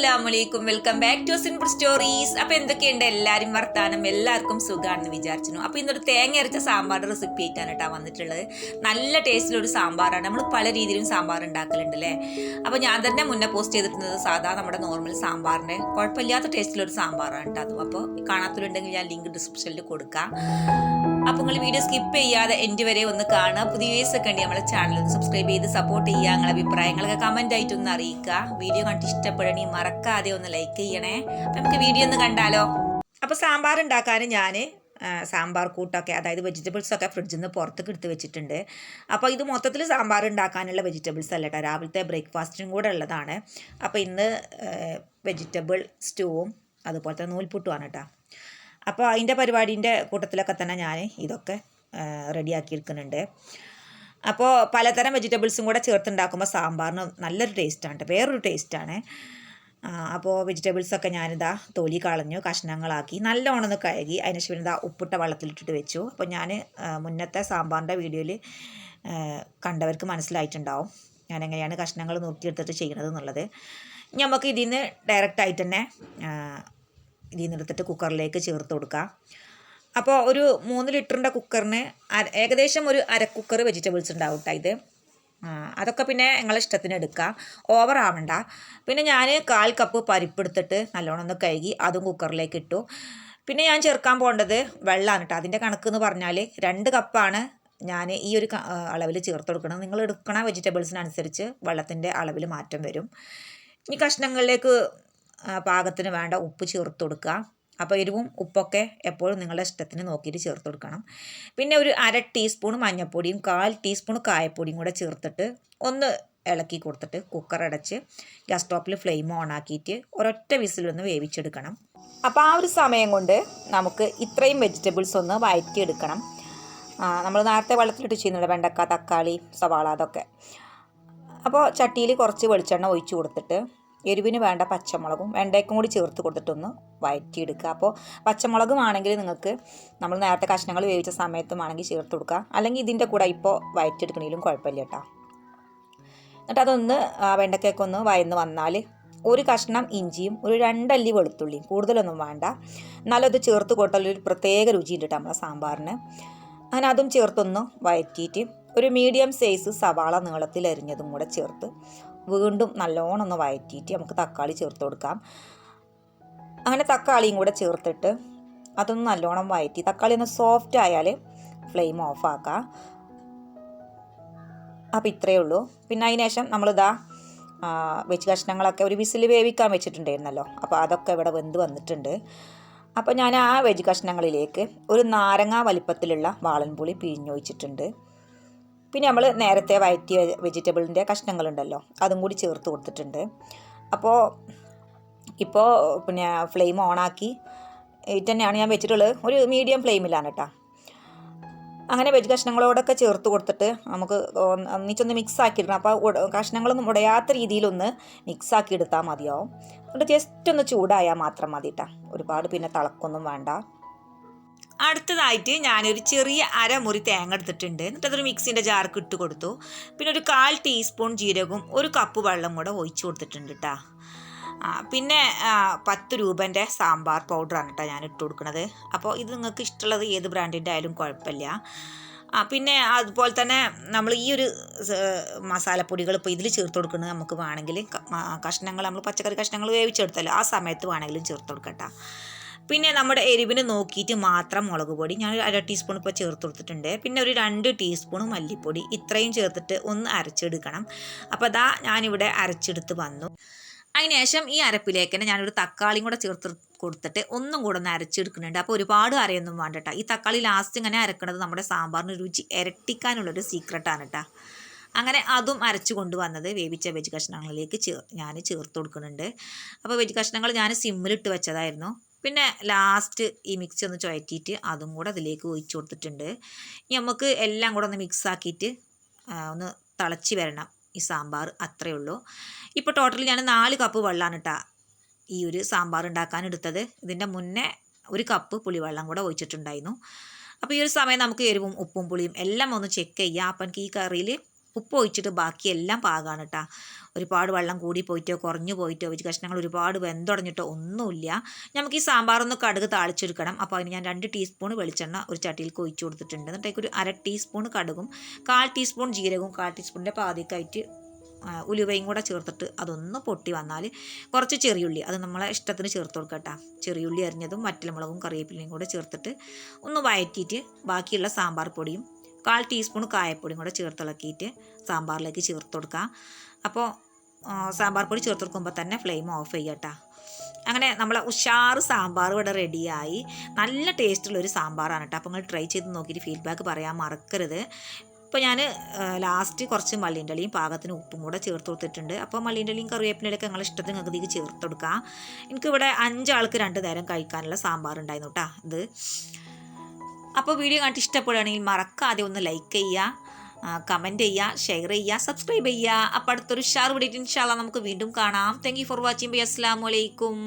അസ്സാം വലൈക്കും welcome back to simple stories അപ്പോൾ എന്തൊക്കെയുണ്ട്? എല്ലാവരും വർത്താനം എല്ലാവർക്കും സുഖമാണെന്ന് വിചാരിച്ചു അപ്പോൾ ഇന്നൊരു തേങ്ങ അരച്ച സാമ്പാർ റെസിപ്പി ആയിട്ടാണ് കേട്ടോ വന്നിട്ടുള്ളത്. നല്ല ടേസ്റ്റിലൊരു സാമ്പാറാണ്. നമ്മൾ പല രീതിയിലും സാമ്പാർ ഉണ്ടാക്കലുണ്ട് അല്ലേ അപ്പോൾ ഞാൻ തന്നെ മുന്നേ പോസ്റ്റ് ചെയ്തിട്ടുള്ളത് സാധാ നമ്മുടെ നോർമൽ സാമ്പാറിന്റെ കുഴപ്പമില്ലാത്ത ഒരു സാമ്പാറാണ് കേട്ടോ അതും. അപ്പോൾ കാണാത്തവരുണ്ടെങ്കിൽ ഞാൻ ലിങ്ക് ഡിസ്ക്രിപ്ഷനിൽ കൊടുക്കാം. അപ്പോൾ നിങ്ങൾ വീഡിയോ സ്കിപ്പ് ചെയ്യാതെ എന്റെ വരെ ഒന്ന് കാണുക. പുതിയ വീഡിയോസ് ഒക്കെ ഉണ്ട് നമ്മളെ ചാനൽ ഒന്ന് സബ്സ്ക്രൈബ് ചെയ്ത് സപ്പോർട്ട് ചെയ്യുക. നിങ്ങളെ അഭിപ്രായങ്ങളൊക്കെ കമന്റ് ആയിട്ട് ഒന്ന് അറിയിക്കുക. വീഡിയോ കണ്ടിട്ട് ഇഷ്ടപ്പെടണേ മറക്കാതെ ഒന്ന് ലൈക്ക് ചെയ്യണേ. നമുക്ക് വീഡിയോ ഒന്ന് കണ്ടാലോ? അപ്പോൾ സാമ്പാർ ഉണ്ടാക്കാൻ ഞാൻ സാമ്പാർ കൂട്ടൊക്കെ അതായത് വെജിറ്റബിൾസ് ഒക്കെ ഫ്രിഡ്ജിൽ നിന്ന് പുറത്തേക്ക് എടുത്ത് വെച്ചിട്ടുണ്ട്. അപ്പോൾ ഇത് മൊത്തത്തിൽ സാമ്പാർ ഉണ്ടാക്കാനുള്ള വെജിറ്റബിൾസ് അല്ല കേട്ടോ. രാവിലത്തെ ബ്രേക്ക്ഫാസ്റ്റിനും കൂടെ ഉള്ളതാണ്. അപ്പോൾ ഇന്ന് വെജിറ്റബിൾ സ്റ്റൂവും അതുപോലത്തെ നൂൽപുട്ടുമാണ് കേട്ടോ. അപ്പോൾ അതിന്റെ പരിപാടീന്റെ കൂട്ടത്തിലൊക്കെ തന്നെ ഞാൻ ഇതൊക്കെ റെഡിയാക്കി എടുക്കുന്നുണ്ട് അപ്പോൾ പലതരം വെജിറ്റബിൾസും കൂടെ ചേർത്തുണ്ടാക്കുമ്പോൾ സാമ്പാറിന് നല്ലൊരു ടേസ്റ്റാണ്. വേറൊരു ടേസ്റ്റാണ്. അപ്പോൾ വെജിറ്റബിൾസൊക്കെ ഞാനിതാ തൊലി കളഞ്ഞു കഷ്ണങ്ങളാക്കി നല്ലോണം ഒന്ന് കഴുകി അതിന് ശേഷം ഇതാ ഉപ്പിട്ട വെള്ളത്തിലിട്ടിട്ട് വെച്ചു. അപ്പോൾ ഞാൻ മുന്നത്തെ സാമ്പാറിന്റെ വീഡിയോയിൽ കണ്ടവർക്ക് മനസ്സിലായിട്ടുണ്ടാവും. ഞാനെങ്ങനെയാണ് കഷ്ണങ്ങൾ നുറുക്കിയെടുത്തിട്ട് ചെയ്യണത് എന്നുള്ളത്. നമുക്ക് ഇതിൽ നിന്ന് ഡയറക്റ്റായിട്ട് തന്നെ ഇതിൽ കുക്കറിലേക്ക് ചേർത്ത് കൊടുക്കുക അപ്പോൾ ഒരു മൂന്ന് ലിറ്ററിന്റെ കുക്കറിന് ഏകദേശം ഒരു അര കുക്കർ വെജിറ്റബിൾസ് ഉണ്ടാവും കേട്ടോ ഇത്. അതൊക്കെ പിന്നെ നിങ്ങളെ ഇഷ്ടത്തിന് എടുക്കുക ഓവർ ആവണ്ട. പിന്നെ ഞാൻ കാൽ കപ്പ് പരിപ്പെടുത്തിട്ട് നല്ലോണം ഒന്ന് കഴുകി അതും കുക്കറിലേക്ക് ഇട്ടു. പിന്നെ ഞാൻ ചേർക്കാൻ പോകേണ്ടത് വെള്ളമാണ് കേട്ടോ അതിന്റെ കണക്ക് എന്ന് പറഞ്ഞാൽ രണ്ട് കപ്പാണ് ഞാൻ ഈ ഒരു അളവിൽ ചേർത്ത് കൊടുക്കണം നിങ്ങൾ എടുക്കണ വെജിറ്റബിൾസിനനുസരിച്ച് വെള്ളത്തിന്റെ അളവിൽ മാറ്റം വരും. ഇനി കഷ്ണങ്ങളിലേക്ക് പാകത്തിന് വേണ്ട ഉപ്പ് ചേർത്ത് കൊടുക്കുക. അപ്പോൾ എരിവും ഉപ്പൊക്കെ എപ്പോഴും നിങ്ങളുടെ ഇഷ്ടത്തിന് നോക്കിയിട്ട് ചേർത്ത് കൊടുക്കണം. പിന്നെ ഒരു അര ടീസ്പൂൺ മഞ്ഞൾപ്പൊടിയും കാൽ ടീസ്പൂൺ കായപ്പൊടിയും കൂടെ ചേർത്തിട്ട് ഒന്ന് ഇളക്കി കൊടുത്തിട്ട് കുക്കർ അടച്ച് ഗ്യാസ് സ്റ്റോപ്പിൽ ഫ്ലെയിം ഓൺ ആക്കിയിട്ട് ഒരൊറ്റ വിസിലൊന്ന് വേവിച്ചെടുക്കണം. അപ്പോൾ ആ ഒരു സമയം കൊണ്ട് നമുക്ക് ഇത്രയും വെജിറ്റബിൾസ് ഒന്ന് വഴറ്റിയെടുക്കണം നമ്മൾ നേരത്തെ വെള്ളത്തിലിട്ട് ചെയ്യുന്നുണ്ട് വെണ്ടക്ക തക്കാളി സവാള അതൊക്കെ. അപ്പോൾ ചട്ടിയിൽ കുറച്ച് വെളിച്ചെണ്ണ ഒഴിച്ച് കൊടുത്തിട്ട് എരിവിന് വേണ്ട പച്ചമുളകും വെണ്ടയ്ക്കും കൂടി ചേർത്ത് കൊടുത്തിട്ടൊന്ന് വഴറ്റിയെടുക്കുക അപ്പോൾ പച്ചമുളകും ആണെങ്കിൽ നിങ്ങൾക്ക് നമ്മൾ നേരത്തെ കഷ്ണങ്ങൾ വേവിച്ച സമയത്തും ആണെങ്കിൽ ചേർത്ത് കൊടുക്കുക. അല്ലെങ്കിൽ ഇതിന്റെ കൂടെ ഇപ്പോൾ വഴറ്റിയെടുക്കണേലും കുഴപ്പമില്ല കേട്ടോ. എന്നിട്ട് അതൊന്ന് വെണ്ടയ്ക്കൊക്കെ ഒന്ന് വയന്ന് വന്നാൽ ഒരു കഷ്ണം ഇഞ്ചിയും ഒരു രണ്ടല്ലി വെളുത്തുള്ളിയും കൂടുതലൊന്നും വേണ്ട. എന്നാലും അത് ചേർത്ത് കൊടുത്താൽ ഒരു പ്രത്യേക രുചിയുണ്ട് ഉണ്ട് നമ്മളെ സാമ്പാറിന്. അങ്ങനെ അതും ചേർത്തൊന്ന് വഴറ്റിയിട്ട് ഒരു മീഡിയം സൈസ് സവാള നീളത്തിൽ അരിഞ്ഞതും കൂടെ ചേർത്ത് വീണ്ടും നല്ലോണം ഒന്ന് വഴറ്റിയിട്ട് നമുക്ക് തക്കാളി ചേർത്ത് കൊടുക്കാം. അങ്ങനെ തക്കാളിയും കൂടെ ചേർത്തിട്ട് അതൊന്ന് നല്ലോണം വഴറ്റി തക്കാളി ഒന്ന് സോഫ്റ്റ് ആയാൽ ഫ്ലെയിം ഓഫ് അപ്പോൾ ഇത്രയേ ഉള്ളൂ. പിന്നെ അതിന് ശേഷം നമ്മളിതാ വെച്ച് കഷ്ണങ്ങളൊക്കെ ഒരു വിസിൽ വേവിക്കാൻ വെച്ചിട്ടുണ്ടായിരുന്നല്ലോ. അപ്പോൾ അതൊക്കെ ഇവിടെ വെന്ത് വന്നിട്ടുണ്ട്. അപ്പോൾ ഞാൻ ആ വെജ് കഷ്ണങ്ങളിലേക്ക് ഒരു നാരങ്ങ വലിപ്പത്തിലുള്ള വാളൻപുളി പിഴിഞ്ഞൊഴിച്ചിട്ടുണ്ട്. പിന്നെ നമ്മൾ നേരത്തെ വയറ്റിയ വെജിറ്റബിളിന്റെ കഷ്ണങ്ങളുണ്ടല്ലോ അതും കൂടി ചേർത്ത് കൊടുത്തിട്ടുണ്ട്. അപ്പോൾ ഇപ്പോൾ പിന്നെ ഫ്ലെയിം ഓണാക്കി തന്നെയാണ് ഞാൻ വെച്ചിട്ടുള്ളത്. ഒരു മീഡിയം ഫ്ലെയിമിലാണ് കേട്ടോ. അങ്ങനെ വെജ് കഷ്ണങ്ങളോടൊക്കെ ചേർത്ത് കൊടുത്തിട്ട് നമുക്ക് ഒന്നിച്ചൊന്ന് മിക്സ് ആക്കിയിടണം അപ്പോൾ കഷ്ണങ്ങളൊന്നും ഉടയാത്ത രീതിയിലൊന്ന് മിക്സ് ആക്കി എടുത്താൽ മതിയാവും. എന്നിട്ട് ജസ്റ്റ് ഒന്ന് ചൂടായാൽ മാത്രം മതി കേട്ടോ. ഒരുപാട് പിന്നെ തിളക്കൊന്നും വേണ്ട. അടുത്തതായിട്ട് ഞാനൊരു ചെറിയ അരമുറി തേങ്ങ എടുത്തിട്ടുണ്ട്. എന്നിട്ട് അതൊരു മിക്സിന്റെ ജാർക്ക് ഇട്ട് കൊടുത്തു. പിന്നെ ഒരു കാൽ ടീസ്പൂൺ ജീരകവും ഒരു കപ്പ് വെള്ളം കൂടെ ഒഴിച്ചു കൊടുത്തിട്ടുണ്ട് കേട്ടോ പിന്നെ പത്ത് രൂപന്റെ സാമ്പാർ പൗഡറാണ് കേട്ടോ ഞാൻ ഇട്ട് കൊടുക്കുന്നത് അപ്പോൾ ഇത് നിങ്ങൾക്ക് ഇഷ്ടമുള്ളത് ഏത് ബ്രാൻഡിന്റെ ആയാലും കുഴപ്പമില്ല. പിന്നെ അതുപോലെ തന്നെ നമ്മൾ ഈ ഒരു മസാലപ്പൊടികൾ ഇപ്പോൾ ഇതിൽ ചേർത്ത് കൊടുക്കുന്നത് നമുക്ക് വേണമെങ്കിൽ കഷ്ണങ്ങൾ നമ്മൾ പച്ചക്കറി കഷ്ണങ്ങൾ വേവിച്ചെടുത്തല്ലോ ആ സമയത്ത് വേണമെങ്കിലും ചേർത്ത് കൊടുക്കട്ടോ പിന്നെ നമ്മുടെ എരിവിന് നോക്കിയിട്ട് മാത്രം മുളക് പൊടി. ഞാൻ അര ടീസ്പൂൺ ഇപ്പോൾ ചേർത്ത് കൊടുത്തിട്ടുണ്ട്. പിന്നെ ഒരു രണ്ട് ടീസ്പൂൺ മല്ലിപ്പൊടി. ഇത്രയും ചേർത്തിട്ട് ഒന്ന് അരച്ചെടുക്കണം. അപ്പോൾ അതാ ഞാനിവിടെ അരച്ചെടുത്ത് വന്നു. അതിനുശേഷം ഈ അരപ്പിലേക്ക് തന്നെ ഞാനൊരു തക്കാളിയും കൂടെ ചേർത്ത് കൊടുത്തിട്ട് ഒന്നും കൂടെ ഒന്ന് അരച്ചെടുക്കുന്നുണ്ട്. അപ്പോൾ ഒരുപാട് അരയൊന്നും വേണ്ട കേട്ടോ. ഈ തക്കാളി ലാസ്റ്റ് ഇങ്ങനെ അരക്കുന്നത് നമ്മുടെ സാമ്പാറിന് രുചി ഇരട്ടിക്കാനുള്ളൊരു സീക്രട്ടാണ് കേട്ടോ. അങ്ങനെ അതും അരച്ചു കൊണ്ടുവന്നത് വേവിച്ച വെജ് കഷ്ണങ്ങളിലേക്ക് ചേർ ഞാൻ ചേർത്ത് കൊടുക്കുന്നുണ്ട്. അപ്പോൾ വെജ് കഷ്ണങ്ങൾ ഞാൻ സിമ്മിലിട്ട് വെച്ചതായിരുന്നു. പിന്നെ ലാസ്റ്റ് ഈ മിക്സി ഒന്ന് ചുഴറ്റിയിട്ട് അതും കൂടെ അതിലേക്ക് ഒഴിച്ചു കൊടുത്തിട്ടുണ്ട്. ഇനി നമുക്ക് എല്ലാം കൂടെ ഒന്ന് മിക്സ് ആക്കിയിട്ട് ഒന്ന് തിളച്ച് വരണം ഈ സാമ്പാർ അത്രയേ ഉള്ളൂ. ഇപ്പോൾ ടോട്ടലി ഞാൻ നാല് കപ്പ് വെള്ളമാണ് കേട്ടോ ഈ ഒരു സാമ്പാർ ഉണ്ടാക്കാൻ എടുത്തത്. ഇതിന്റെ മുന്നേ ഒരു കപ്പ് പുളിവെള്ളം കൂടെ ഒഴിച്ചിട്ടുണ്ടായിരുന്നു. അപ്പോൾ ഈ ഒരു സമയം നമുക്ക് എരിവും ഉപ്പും പുളിയും എല്ലാം ഒന്ന് ചെക്ക് ചെയ്യാം. അപ്പം എനിക്ക് ഈ കറിയിൽ ഉപ്പ് ഒഴിച്ചിട്ട് ബാക്കിയെല്ലാം പാകമാണ് കേട്ടോ ഒരുപാട് വെള്ളം കൂടി പോയിട്ടോ കുറഞ്ഞു പോയിട്ടോ വെച്ച് കഷ്ണങ്ങൾ ഒരുപാട് വെന്തുടഞ്ഞിട്ടോ ഒന്നുമില്ല. നമുക്ക് ഈ സാമ്പാറൊന്ന് കടുക് താളിച്ചെടുക്കണം. അപ്പോൾ അതിന് ഞാൻ രണ്ട് ടീസ്പൂൺ വെളിച്ചെണ്ണ ഒരു ചട്ടിയിൽ ഒഴിച്ചു കൊടുത്തിട്ടുണ്ട്. എന്നിട്ടേക്ക് ഒരു അര ടീസ്പൂൺ കടുകും കാൽ ടീസ്പൂൺ ജീരകവും കാൽ ടീസ്പൂണിന്റെ പാതിക്കായിട്ട് ഉലുവയും കൂടെ ചേർത്തിട്ട് അതൊന്ന് പൊട്ടി വന്നാൽ കുറച്ച് ചെറിയുള്ളി അത് നമ്മളെ ഇഷ്ടത്തിന് ചേർത്ത് കൊടുക്കട്ടോ ചെറിയുള്ളി അരിഞ്ഞതും വറ്റൽമുളകും കറിവേപ്പിലയും കൂടെ ചേർത്തിട്ട് ഒന്ന് വഴറ്റിയിട്ട് ബാക്കിയുള്ള സാമ്പാർ പൊടിയും കാൽ ടീസ്പൂൺ കായപ്പൊടിയും കൂടെ ചേർത്തിളക്കിയിട്ട് സാമ്പാറിലേക്ക് ചേർത്ത് കൊടുക്കുക അപ്പോൾ സാമ്പാർ പൊടി ചേർത്ത് കൊടുക്കുമ്പോൾ തന്നെ ഫ്ലെയിം ഓഫ് ചെയ്യട്ടോ. അങ്ങനെ നമ്മളെ ഉഷാറ് സാമ്പാർ ഇവിടെ റെഡിയായി. നല്ല ടേസ്റ്റുള്ള ഒരു സാമ്പാറാണ് കേട്ടോ. അപ്പോൾ നിങ്ങൾ ട്രൈ ചെയ്ത് നോക്കിയിട്ട് ഫീഡ്ബാക്ക് പറയാൻ മറക്കരുത്. ഇപ്പോൾ ഞാൻ ലാസ്റ്റ് കുറച്ച് മല്ലിന്റെളിയും പാകത്തിന് ഉപ്പും കൂടെ ചേർത്ത് കൊടുത്തിട്ടുണ്ട് അപ്പോൾ മല്ലിന്റെളിയും കറിവേപ്പിലൊക്കെ നിങ്ങൾ ഇഷ്ടത്തിന് ഇതിലേക്ക് ചേർത്ത് കൊടുക്കാം എനിക്കിവിടെ അഞ്ചാൾക്ക് രണ്ട് നേരം കഴിക്കാനുള്ള സാമ്പാർ ഉണ്ടായിരുന്നു കേട്ടോ ഇത്. അപ്പോൾ വീഡിയോ കണ്ടിട്ട് ഇഷ്ടപ്പെടുകയാണെങ്കിൽ മറക്കാതെ ഒന്ന് ലൈക്ക് ചെയ്യുക കമന്റ് ചെയ്യുക ഷെയർ ചെയ്യുക സബ്സ്ക്രൈബ് ചെയ്യുക. അപ്പോൾ അടുത്തൊരു ഷാർ വിടിയിട്ട് ഇൻഷാല്ല നമുക്ക് വീണ്ടും കാണാം. Thank you for watching bye അസ്സാം വലൈക്കും